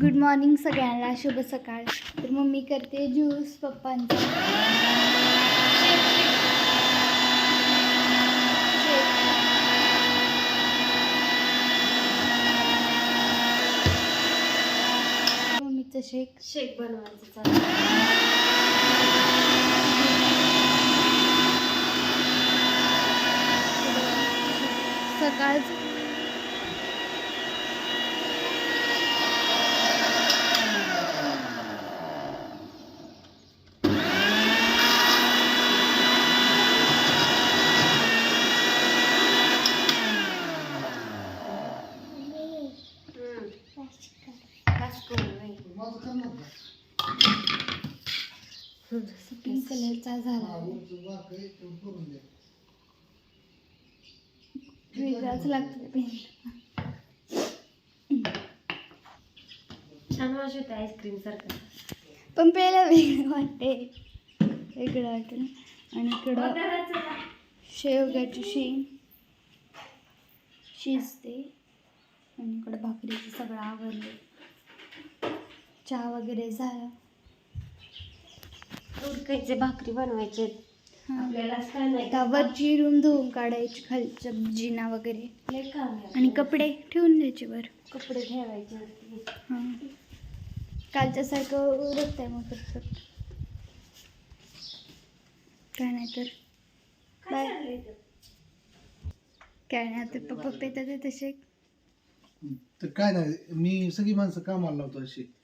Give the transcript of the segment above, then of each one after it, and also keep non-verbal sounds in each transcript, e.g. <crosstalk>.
Good morning सगळ्यांना. शुभ सकाळ. तर मम्मी करते ज्यूस पप्पांचा. मम्मीचं शेक शेक बनवायचं चालू सकाळ पिंक कलरचा झाला वेगळाच लागतो पेन छान वास होते आईस्क्रीम सारखं पण प्यायला वेगळं वाटते वेगळं वाटेल आणि इकडं शेवग्याची शेंग शिजते आणि इकडं भाकरीचं सगळं आवरलं चहा वगैरे झाला. उडकायचे भाकरी बनवायचे. आपल्याला काय नाही आता वरची रूम धुवून काढायची खालचं जिना वगैरे. लय काम आहे. आणि कपडे ठेवून द्यायचे वर कपडे ठेवायचे वरती. हां. कालच्यासारखं उरत आहे मग परफेक्ट काय नाही तर. काय बाय. चाललंय इथं? काय नाही आता पप्पा पेतात आहे तसे तर काय नाही मी सगळी माणसं कामाला लावतो अशी. हो,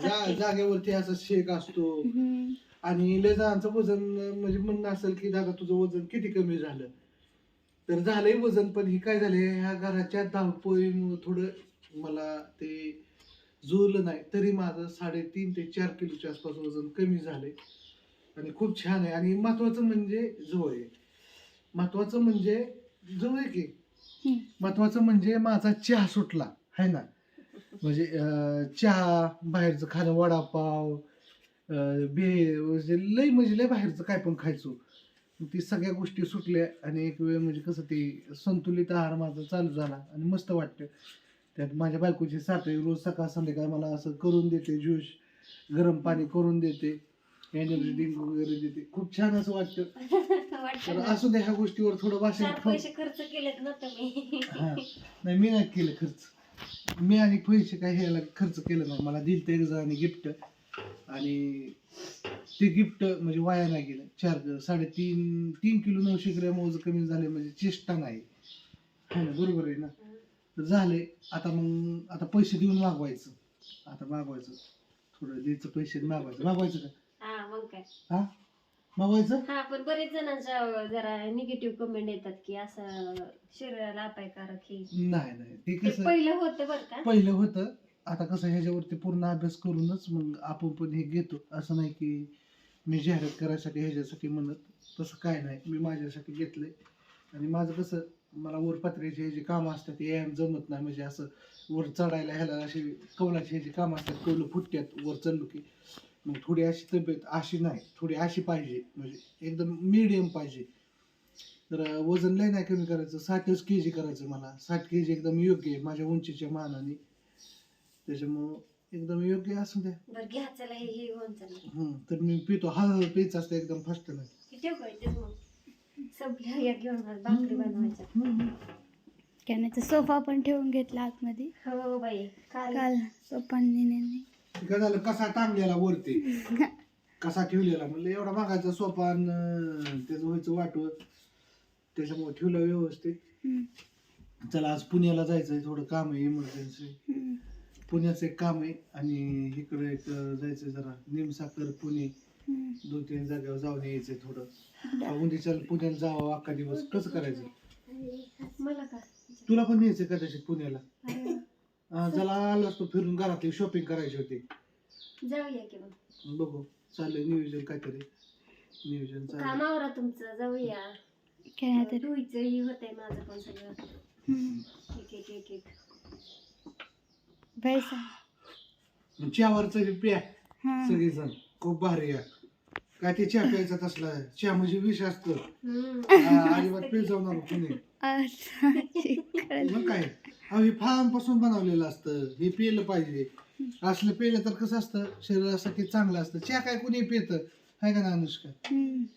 जा- की. जागेवरती असं शेक असतो. हम्म. आणि लय जणांचं वजन म्हणजे म्हणणं असेल की दादा तुझं वजन किती कमी झालं? तर झालंय वजन पण ही काय झालंय ह्या घराच्या धावपळीमुळे थोडं मला ते जुळलं नाही. तरी माझं साडेतीन ते चार किलोच्या आसपास वजन कमी झालंय. आणि खूप छान आहे. आणि महत्वाचं म्हणजे जवळ आहे. महत्वाचं म्हणजे जवळ आहे की? हम्म. महत्वाचं म्हणजे माझा चहा सुटला है ना? म्हणजे चहा बाहेरचं खाणं वडापाव बे म्हणजे लय म्हणजे लय बाहेरचं काय पण खायचो. ती सगळ्या गोष्टी सुटल्या आणि एक वेळ म्हणजे कसं ते संतुलित आहार माझा चालू झाला आणि मस्त वाटतं त्यात माझ्या बायकोची साथ आहे रोज सकाळ संध्याकाळ मला असं करून देते ज्यूस गरम पाणी करून देते एनर्जी ड्रिंक वगैरे देते. खूप छान असं वाटतं. तर. असू दे ह्या गोष्टीवर थोडं पैसे खर्च हा. नाही मी नाही केलं खर्च. मी आणि पैसे काय ह्याला खर्च केलं नाही. मला दिलं ते आणि गिफ्ट आणि ते गिफ्ट म्हणजे वाया नाही गेलं. चार साडेतीन तीन किलो नऊशे ग्रॅम वजन कमी झाले म्हणजे चेष्टा नाही. है ना बरोबर आहे ना? तर झाले. आता मग आता पैसे देऊन मागवायचं. आता मागवायचं. थोडं द्यायचं पैसे मागवायचं. मागवायचं का? हा? मग हा पण बरेच जणांच्या जरा निगेटिव्ह कमेंट येतात की असं शरीराला अपायकारक हे. नाही नाही. ते ते कसं पहिलं होतं बरं का? पहिलं होतं. आता कसं ह्याच्यावरती पूर्ण अभ्यास करूनच मग आपण पण हे घेतो. असं नाही की मी जाहिरात करायसाठी ह्याच्यासाठी म्हणत तसं काय नाही. मी माझ्यासाठी घेतलंय. आणि माझं कसं मला वर पत्र्याचे हे जे कामं असतात ते व्यायाम जमत नाही. म्हणजे असं वर चढायला ह्याला असे कौलाचे हे जे कामं असतात कौलं फुटत्यात वर चढलो की. मग थोडी अशी तब्येत अशी नाही थोडी अशी पाहिजे म्हणजे एकदम मिडियम पाहिजे. तर वजन लय नाही कमी करायचं साठच के जी करायचं मला. साठ के जी एकदम योग्य आहे माझ्या उंचीच्या मानाने. त्याच्यामुळं एकदम योग्य असू द्या. बरं घ्या चला हे हे होऊन चाललं हं, तर मी पितो. हळूहळू प्यायचं असतं एकदम फास्ट नाही या घेऊन भाकरी बनवायच्या. सोफा पण ठेवून घेतला आतमध्ये. हो बाई. काल. काल पप्पांनी काय झालं कसा टांगलेला वरती? कसा ठेवलेला? म्हणलं एवढा मागायचा सोपा आणि त्याचं व्हायचं वाटवं. त्याच्यामुळे ठेवलं व्यवस्थित. चला आज पुण्याला जायचंय थोडं काम आहे इमर्जन्सी. पुण्याचं एक काम आहे आणि इकडे एक जायचंय जरा निमसाकर पुणे. दोन तीन जागेवर जाऊन यायचंय थोडं. उद्या पुण्याला जावं अख्खा दिवस कसं करायचं? मला का? तुला पण न्यायचं कदाचित पुण्याला? अरे, जरा आलो असतो फिरून घरातली शॉपिंग करायची होती. जाऊया की मग. बघू चाललंय नियोजन काहीतरी. नियोजन चाललंय कामावर तुमचं जाऊया. काय नाही तर धुईचं ही होतंय माझं पण सगळं. हम्म. एक एक एक एक. पैसा मग चहावरचं प्या. हा. सगळेजण. खूप भारी आहे. काय ते चहा प्यायचा तसला चहा म्हणजे विष असतं. हम्म. हा, अजिबात पित जाऊ नको कुणी. मग काय? अहो हे फळांपासून बनवलेलं असतं. हे पिलं पाहिजे. असलं पिलं तर कसं असतं? शरीरासाठी चांगलं असतं. चहा काय कुणी पितं? आहे का ना अनुष्का.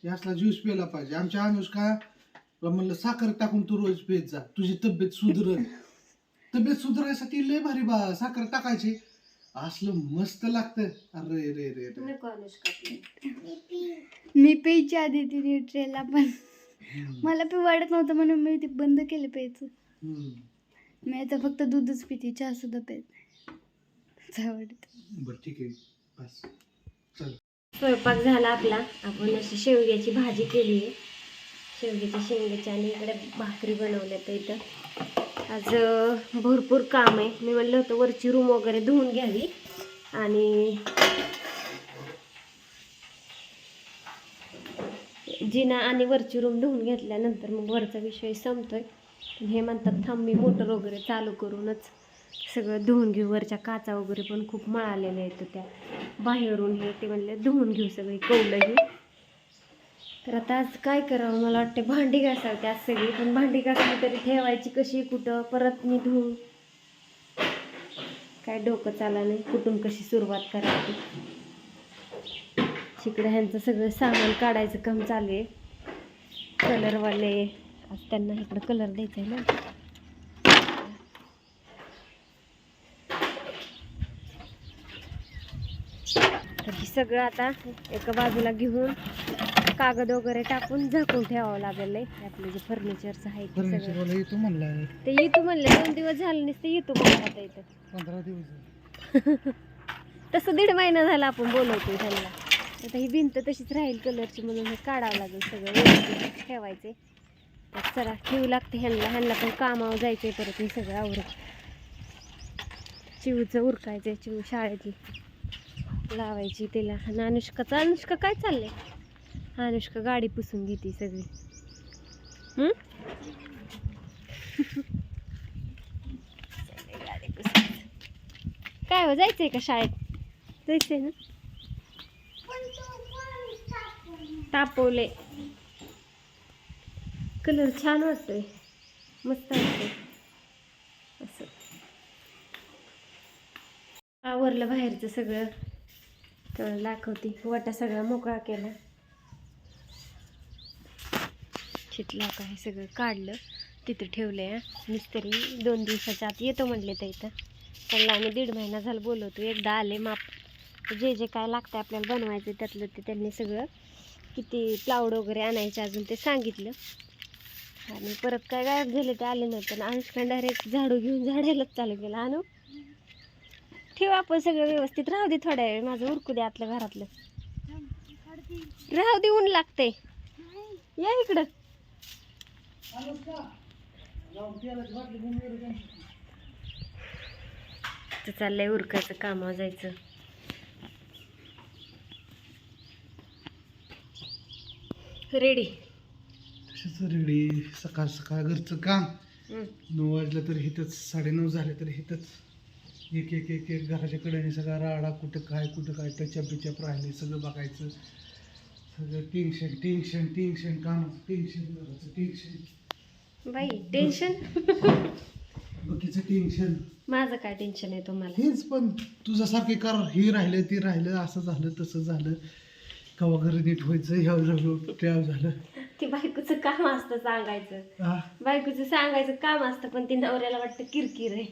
हे असला ज्यूस प्यायला पाहिजे. आमच्या अनुष्का म्हणलं साखर टाकून तू रोज पित जा. तुझी तब्येत सुधरल. तब्येत सुधारायसाठी लय भारी बा. साखर टाकायची. असलं मस्त लागतं. अरे रे रे रे. नको अनुष्का. मी प्यायची आधी ती न्यूट्रेला पण. मला पी वाटत नव्हतं म्हणून मी ते बंद केलं प्यायचं. मी आता फक्त दूधच पिते चहा सुद्धा पेत नाही. आवडत. बरं ठीक आहे. बस. चल. स्वयंपाक झाला आपला. आपण अशी शेवग्याची भाजी केली आहे. शेवग्याच्या शेंगाची आणि इकडे भाकरी बनवल्या तर इथं. आज भरपूर काम आहे. मी म्हणलं होतं वरची रूम वगैरे धुवून घ्यावी. आणि जिना आणि वरची रूम धुवून घेतल्यानंतर मग वरचा विषय संपतोय. पण हे म्हणतात थांब मी मोटर वगैरे चालू करूनच सगळं धुवून घेऊ. वरच्या काचा वगैरे पण खूप मळालेल्या आहेत त्या. बाहेरून हे ते म्हणले धुवून घेऊ सगळी कौलंही. तर आता आज काय करावं? मला वाटते भांडी घासावते आज सगळी पण भांडी घासली तरी ठेवायची कशी? कुठं? परत मी धुवून. काय डोकं चाला नाही. कुठून कशी सुरुवात करायची तिकडे ह्यांचं सगळं सामान काढायचं काम चालू आहे. कलरवाले आज त्यांना इकडं कलर द्यायचा आहे ना. तर हे सगळं आता एका बाजूला घेऊन कागद वगैरे टाकून झाकून ठेवावं लागेल आपलं जे फर्निचरचं आहे ते सगळं. येतो म्हणलाय ते येतो म्हणले दोन दिवस झाले नसते येतो म्हणलं आता इथं. पंधरा दिवस <laughs> तसं दीड महिना झाला आपण बोलवतो त्यांना. आता ही भिंत तशीच राहील कलरची म्हणून हे काढावं लागेल सगळं व्यवस्थित ठेवायचे. तर चला ठेवू लागते ह्यांना. ह्यांना पण कामावर जायचंय परत हे सगळं आवरत चिवचं उरकायचं चिव शाळेतली. लावायची तिला. आणि अनुष्काचं अनुष्का काय चाललंय? अनुष्का गाडी पुसून घेते <laughs> सगळी गाडी पुसून. काय हो जायचंय का शाळेत? जायचंय ना? तापवले. कलर छान वाटतोय. मस्त वाटतोय. असं. आवरलं बाहेरचं सगळं. तर दाखवते. वाटा सगळा मोकळा केला. चितला काय सगळं काढलं. तिथं ठेवलंय. मिस्त्री दोन दिवसाच्या आत येतो म्हणले तर इथं. त्यांना आम्ही दीड महिना झाला बोलवतो एकदा आले माप. जे जे काय लागतं आपल्याला बनवायचं त्यातलं ते त्यांनी सगळं किती प्लाऊड वगैरे आणायचे अजून ते सांगितलं. आणि परत काय गायब झाले ते आले नव्हतं आणि डायरेक्ट झाडू घेऊन झाडायलाच चालू केलं. आणू? ठेव आपण सगळं व्यवस्थित. राहू दे थोड्या वेळ. माझं उरकू दे आतलं घरातलं. राहू दे ऊन लागते या इकडं. तर चाललंय उरकायचं कामा जायचं. रेडी तसेच रेडी सकाळ सकाळ घरचं काम. नऊ वाजलं तर हिथंच साडेनऊ झाले तर हिथंच एक एक एक एक घराच्या कडेने सगळा राडा कुठं काय कुठं काय टचअप बिचअप राहिले सगळं बघायचं. सगळं टेन्शन टेन्शन टेन्शन कामाचं टेन्शन घराचं टेन्शन बाई टेन्शन <laughs> बाकीचं टेन्शन माझं काय टेन्शन आहे तुम्हाला? हेच पण. तुझ्यासारखे कर. हे राहिलं ते राहिलं असं झालं तसं झालं. कवा घरी नीट व्हायचं ह्या झालं त्या झालं. ती बायकोचं काम असतं सांगायचं. हा? बायकोचं सांगायचं काम असतं पण ती नवऱ्याला वाटतं किरकिर आहे.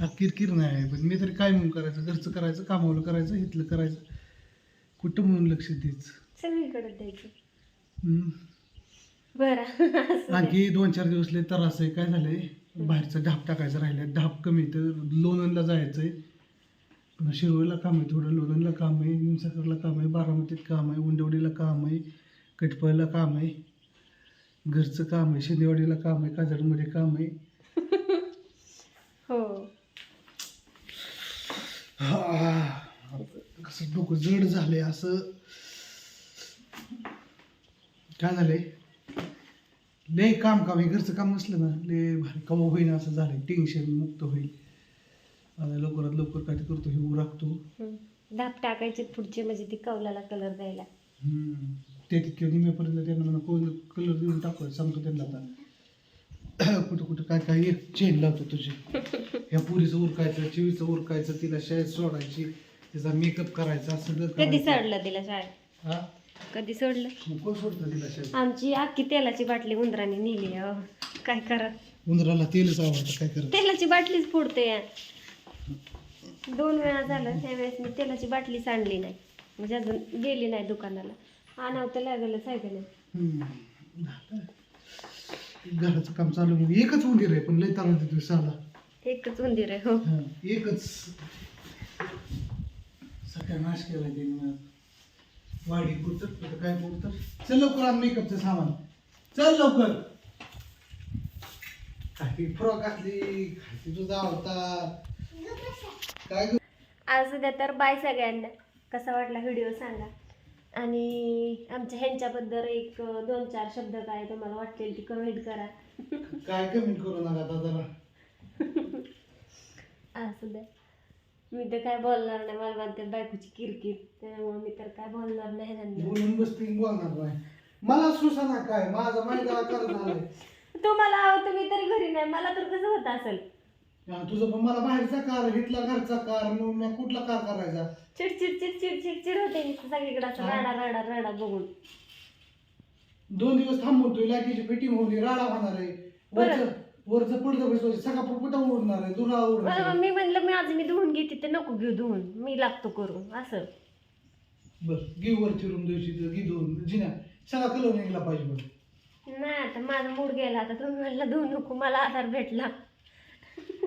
हा, किरकिर नाही पण मी तरी काय म्हणून करायचं? घरचं करायचं कामावलं करायचं इथलं करायचं. कुठं म्हणून लक्ष द्यायचं? सगळीकडे द्यायचं. हम्म. बरं <laughs> असं आणखी दोन चार दिवस लय त्रास आहे काय झालंय? बाहेरचं ढाप टाकायचं राहिलं ढाप कमी तर लोणंदला जायचंय. शिरोळला काम आहे थोडं लोणंदला काम आहे निमसाकरला काम आहे बारामतीत काम आहे उंडवडीला काम आहे कटपळला काम आहे घरचं काम आहे शिंदेवाडीला काम आहे काजडमध्ये काम आहे. <laughs> हो. कसं डोकं जड झालंय असं. काय झालंय? लय काम काम आहे घरचं काम नसलं ना लय भारी कवा होईना असं झालंय टेन्शन मुक्त होईल. लवकरात लवकर काय ते करतो हे हम्म. धाप टाकायचे पुढचे म्हणजे ती कौलाला कलर द्यायला. हम्म. ते तितक्या निम्यापर्यंत त्यांना कोण कलर देऊन टाकू सांगतो त्यांना आता. <coughs> कुठं कुठं काय काय एक चेन लावतो तुझी. <laughs> ह्या पुरीचं उरकायचं चिवीचं उरकायचं तिला शाळेत सोडायची तिचा मेकअप करायचा सगळं कधी करायचं. सोडलं तिला शाळेत? हा? कधी सोडलं? मग कोण सोडतं तिला शाळेत? आमची अख्खी तेलाची बाटली उंदराने नेली अहो. काय करा? उंदराला तेलच आवडतं काय करत तेलाची बाटलीच फोडते. या दोन वेळा झालं त्यावेळेस मी तेलाची बाटलीच आणली नाही. म्हणजे अजून गेली नाही दुकानाला. आणावं तर लागलंच आहे. का नाही घराचं काम चालू आहे. एकच उंदीर आहे पण लय तारा देतो साला. एकच उंदीर आहे हो. हा, एकच. सगळ्या नाश केला ते वाडी पुरत काय पुरत? चल लवकर आण मेकअपचं सामान. चल लवकर. काय फ्रॉक घातली काय तुझा आवडता काय आज सध्या तर बाय सगळ्यांना. कसा वाटला व्हिडिओ सांगा. आणि आमच्या ह्यांच्याबद्दल एक दोन चार शब्द काय तुम्हाला वाटतील ती कमेंट करा. काय कमेंट करू नका असू द्या मी तर काय बोलणार नाही. मला म्हणते बायकोची किरकिर. त्यामुळे मी तर काय बोलणार नाही बोलून बसती बोलणार नाही. मला सुसाना काय? माझा आलाय तुम्हाला आहो तुम्ही तरी घरी नाही. मला तर कसं होत असेल? तुझं पण मला बाहेरचा कार घेतला घरचा कार मग मी कुठला कार करायचा? चिडचिड चिडचिड चिडचिड होते नुसतं सगळीकडे असं हा. राडा राडा राडा बघून. दोन दिवस थांबवतोय लाईटीची फिटिंग होली राडा होणार आहे. वरचं वरचं पडदं बसवायचं सगळा पुरपुटा उडणार आहे? दुरा उडणार आहे. मी म्हणलं मी आज मी धुवून घेते ते नको घेऊ धुवून. मी लागतो करून असं. बर घे वरची रूम दिवशी घे दोन जिना सगळा कलर निघला पाहिजे बरं. नाही आता माझा मूड गेला आता तुम्ही म्हणलं धुवू नको मला आधार भेटला.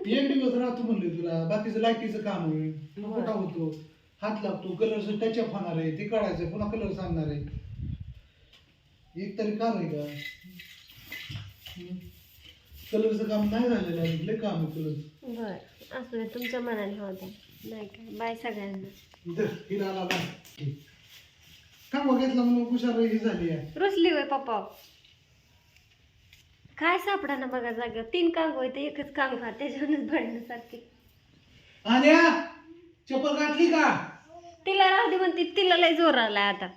एक दिवस राहतो म्हणले तुला. बाकीचं लाईटीचं काम आहे. कुठं होतो? हात लागतो कलरचं टचअप होणार आहे. ते काढायचं. पुन्हा कलर सांगणार आहे. एक तरी काम आहे का? कलरचं काम नाही झालेलं आहे. लय काम आहे कलर बर असू दे तुमच्या मनाने होते नाही काय बाय सगळ्यांना. आला. काम घेतला म्हणून हुशार ही झाली आहे. रुसली होय पप्पा काय सापडा ना बघा जागा तीन कांग होय ते एकच कांग खा त्याच्यावरच भांडण्यासारखे चप्पल घातली का? तिला राहू दे म्हणते तिला लय जोर आलाय आता.